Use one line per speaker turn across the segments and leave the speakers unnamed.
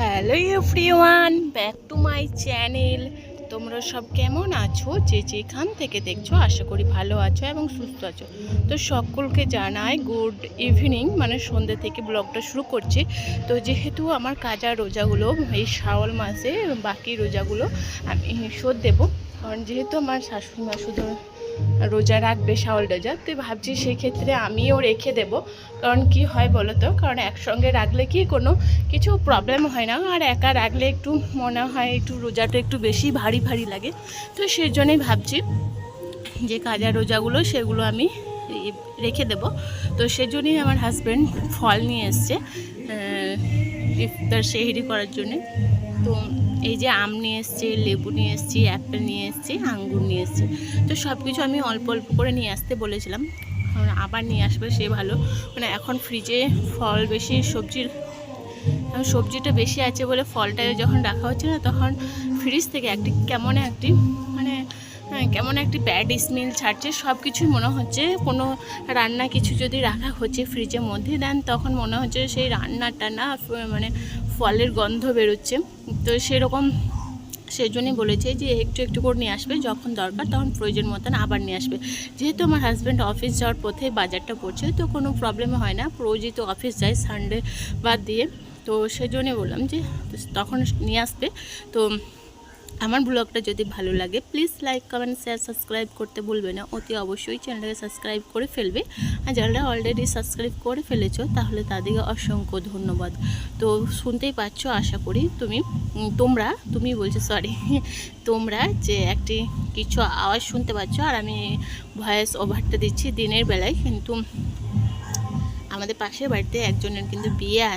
Hello everyone, back to my channel. তোমরা সব কেমন আছো? যে যেখান থেকে দেখছ, আশা করি ভালো আছো এবং সুস্থ আছো। তো সকলকে জানাই গুড ইভিনিং মানে সন্ধ্যে থেকে ব্লগটা শুরু করছি। তো যেহেতু আমার কাজা রোজাগুলো, এই শ্রাবণ মাসে বাকি রোজাগুলো আমি শোধ দেবো। কারণ যেহেতু আমার শাশুড়ি মা শুধু রোজা রাখবে শাওল রোজা তো ভাবছি সেক্ষেত্রে আমিও রেখে দেব। কারণ কি হয় বলো তো? কারণ একসঙ্গে রাখলে কি কোনো কিছু প্রবলেম হয় না? আর একা রাখলে একটু মনে হয় একটু রোজাটা একটু বেশি ভারী ভারী লাগে। তো সেই জন্যই ভাবছি যে কাজা রোজাগুলো সেগুলো আমি রেখে দেব। তো সেজন্যই আমার হাজব্যান্ড ফল নিয়ে এসছে ইফতার সেহরি করার জন্যে। তো এই যে আম নিয়ে এসছে লেবু নিয়ে এসছি অ্যাপেল নিয়ে এসছি আঙ্গুর নিয়ে এসছি। তো সব কিছু আমি অল্প অল্প করে নিয়ে আসতে বলেছিলাম। আবার নিয়ে আসবে সে ভালো। মানে এখন ফ্রিজে ফল বেশি সবজির এখন সবজিটা বেশি আছে বলে ফলটা যখন রাখা হচ্ছে না তখন ফ্রিজ থেকে একটি কেমন একটি মানে হ্যাঁ, কেমন একটি ব্যাড স্মেল ছাড়ছে সব কিছুই মনে হচ্ছে কোনো রান্না কিছু যদি রাখা হচ্ছে ফ্রিজের মধ্যে দেন তখন মনে হচ্ছে সেই রান্নাটা না মানে ফলের গন্ধ বেরোচ্ছে। তো সেরকম সেই জন্যই বলেছে যে একটু একটু করে নিয়ে আসবে, যখন দরকার তখন প্রয়োজন মতন আবার নিয়ে আসবে। যেহেতু আমার হাজব্যান্ড অফিস যাওয়ার পথে বাজারটা পড়ছে তো কোনো প্রবলেম হয় না। প্রয়োজিত অফিস যায় সানডে বাদ দিয়ে। তো সেই জন্যই বললাম যে তখন নিয়ে আসবে। তো আমার ব্লগটা যদি ভালো লাগে please like comment share subscribe করতে ভুলবে না। অতি অবশ্যই চ্যানেলটাকে সাবস্ক্রাইব করে ফেলবে। আর যারা অলরেডি সাবস্ক্রাইব করে ফেলেছো, তাহলে তাদেরকে অসংখ্য ধন্যবাদ। তো শুনতেই পাচ্ছ, আশা করি তুমি তোমরা, তুমি বলছো সরি তোমরা যে একটি কিছু আওয়াজ শুনতে পাচ্ছ, আর আমি ভয়েস ওভারটা দিচ্ছি দিনের বেলায়, কিন্তু আমাদের পাশের বাড়িতে একজনের কিন্তু বিয়ে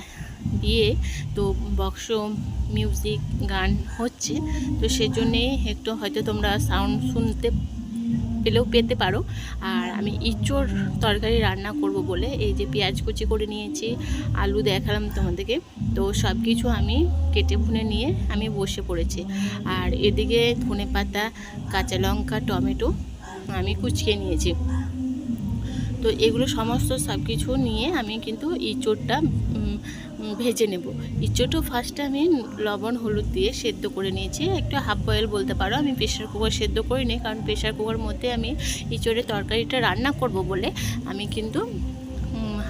বিয়ে তো বক্স মিউজিক গান হচ্ছে। তো সেজন্যেই একটু হয়তো তোমরা সাউন্ড শুনতে পেলেও পেতে পারো। আর আমি ইঁচড় তরকারি রান্না করব বলে এই যে পেঁয়াজ কুচি করে নিয়েছি, আলু দেখালাম তোমাদেরকে। তো সব কিছু আমি কেটে ভুনে নিয়ে আমি বসে পড়েছি। আর এদিকে ধনে পাতা কাঁচা লঙ্কা, টমেটো আমি কুচিয়ে নিয়েছি। তো এগুলো সমস্ত সব কিছু নিয়ে আমি কিন্তু ইঁচড়টা ভেজে নেব। ইঁচড়টা ফার্স্টে আমি লবণ, হলুদ দিয়ে সেদ্ধ করে নিয়েছি। একটু হাফ বয়েল বলতে পারো, আমি প্রেশার কুকার সেদ্ধ করে করিনি কারণ প্রেশার কুকার মধ্যে আমি ইঁচড়ের তরকারিটা রান্না করব বলে আমি কিন্তু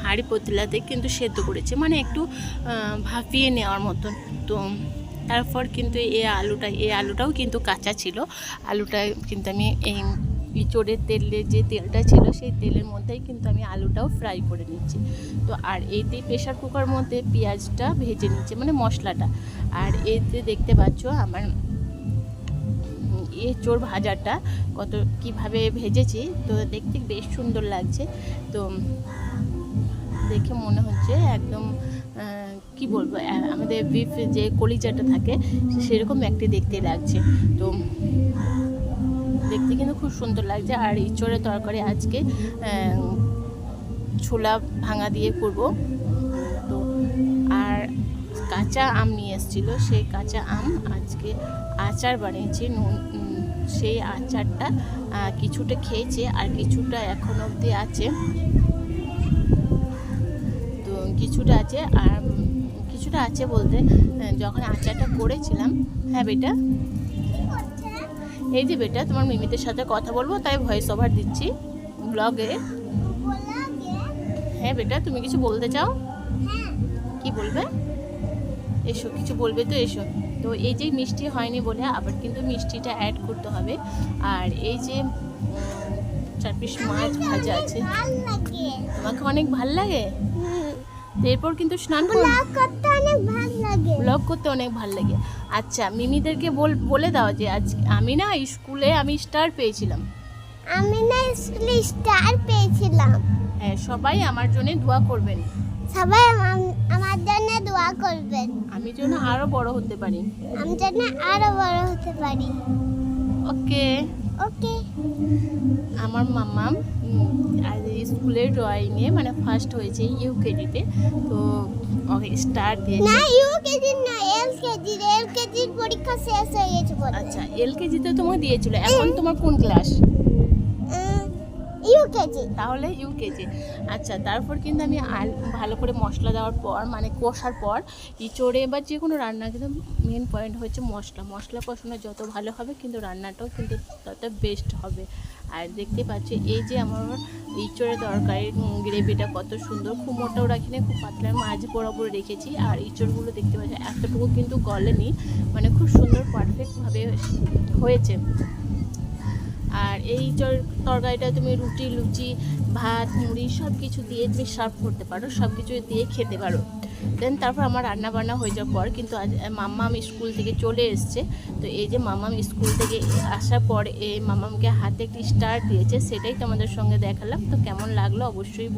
হাঁড়ি পতিলাতে কিন্তু সেদ্ধ করেছি। মানে একটু ভাপিয়ে নেওয়ার মতন। তো তারপর কিন্তু এই আলুটা এই আলুটাও কিন্তু কাঁচা ছিল। আলুটা কিন্তু আমি এই ইঁচড়ের তেলে যে তেলটা ছিল সেই তেলের মধ্যেই কিন্তু আমি আলুটাও ফ্রাই করে নিচ্ছি। তো আর এইতে প্রেশার কুকার মধ্যে পেঁয়াজটা ভেজে নিচ্ছে মানে মশলাটা। আর এতে দেখতে পাচ্ছ আমার এ চোর ভাজাটা কত কীভাবে ভেজেছি, তো দেখতে বেশ সুন্দর লাগছে। তো দেখে মনে হচ্ছে একদম কি বলব আমাদের বিফ যে কলিজাটা থাকে সেরকম একটি দেখতে লাগছে। তো খুব সুন্দর লাগছে। আর ইঁচড়ের তরকারি আজকে ছোলা ভাঙা দিয়ে করব। তো, আর কাঁচা আম নিয়ে এসেছিল, সেই কাঁচা আম আজকে আচার বানিয়েছি। নুন সেই আচারটা কিছুটা খেয়েছে আর কিছুটা এখন অবধি আছে। তো, কিছুটা আছে আর কিছুটা আছে বলতে যখন আচারটা করেছিলাম হ্যাঁ বেটা? এই যে বেটা, তোমার মিমিদের সাথে কথা বলব, তাই ভয়েস ওভার দিচ্ছি ব্লগে হ্যাঁ বেটা, তুমি কিছু বলতে চাও? কি বলবে? এসো, কিছু বলবে তো এসো। তো এই যে মিষ্টি হয়নি বলে আবার কিন্তু মিষ্টিটা অ্যাড করতে হবে। আর এই যে চার পিস মাছ ভাজা আছে। তোমাকে অনেক ভালো লাগে? এরপর কিন্তু স্নান
করতে অনেক ভালো লাগে।
ব্লগ করতে অনেক ভালো লাগে। আচ্ছা মিমিদেরকে বল বলে দাও যে আজ আমি না স্কুলে আমি স্টার পেয়েছিলাম।
আমি না স্কুলে স্টার পেয়েছিলাম।
হ্যাঁ সবাই আমার জন্য দোয়া করবেন।
সবাই আমার জন্য দোয়া করবেন।
আমি যেন আরও বড় হতে পারি।
আমি যেন আরও বড় হতে পারি।
ওকে।
ওকে।
আমার মামা আজ স্কুলের ড্রয়িংয়ে মানে ফার্স্ট হয়েছে ইউকেজিতে তো ওকে স্টার দিয়ে
না ইউকেজি না এলকেজি এলকেজির পরীক্ষা শেষ হয়ে গেছে
আচ্ছা এলকেজিতে তোমাকে দিয়েছিল এখন তোমার কোন ক্লাস
ইউকেজি।
তাহলে ইউকেজি। আচ্ছা তারপর কিন্তু আমি ভালো করে মশলা দেওয়ার পর মানে কষার পর, ইচড়ে বা যে কোনো রান্না কিন্তু মেন পয়েন্ট হচ্ছে মশলা। মশলা কষানো যত ভালো হবে কিন্তু রান্নাটাও কিন্তু তত বেস্ট হবে। আর দেখতে পাচ্ছি এই যে আমার ইঁচড়ের তরকারির গ্রেভিটা কত সুন্দর। খুব মোটাও রাখিনি খুব পাতলা মাঝ বরাবর রেখেছি। আর ইঁচড়গুলো দেখতে পাচ্ছি, এতটুকু কিন্তু গলেনি। মানে খুব সুন্দর পারফেক্টভাবে হয়েছে। আর এই তরকারিটা তুমি রুটি, লুচি, ভাত, মুড়ি সব কিছু দিয়ে তুমি সার্ভ করতে পারো সব কিছু দিয়ে খেতে পারো। দেন তারপর আমার রান্না বান্না হয়ে যাওয়ার পর কিন্তু আজ মাম্মাম স্কুল থেকে চলে এসছে। তো এই যে মাম্মাম স্কুল থেকে আসার পর এই মামামকে হাতে একটি স্টার দিয়েছে, সেটাই তোমাদের সঙ্গে দেখালাম। তো কেমন লাগল অবশ্যই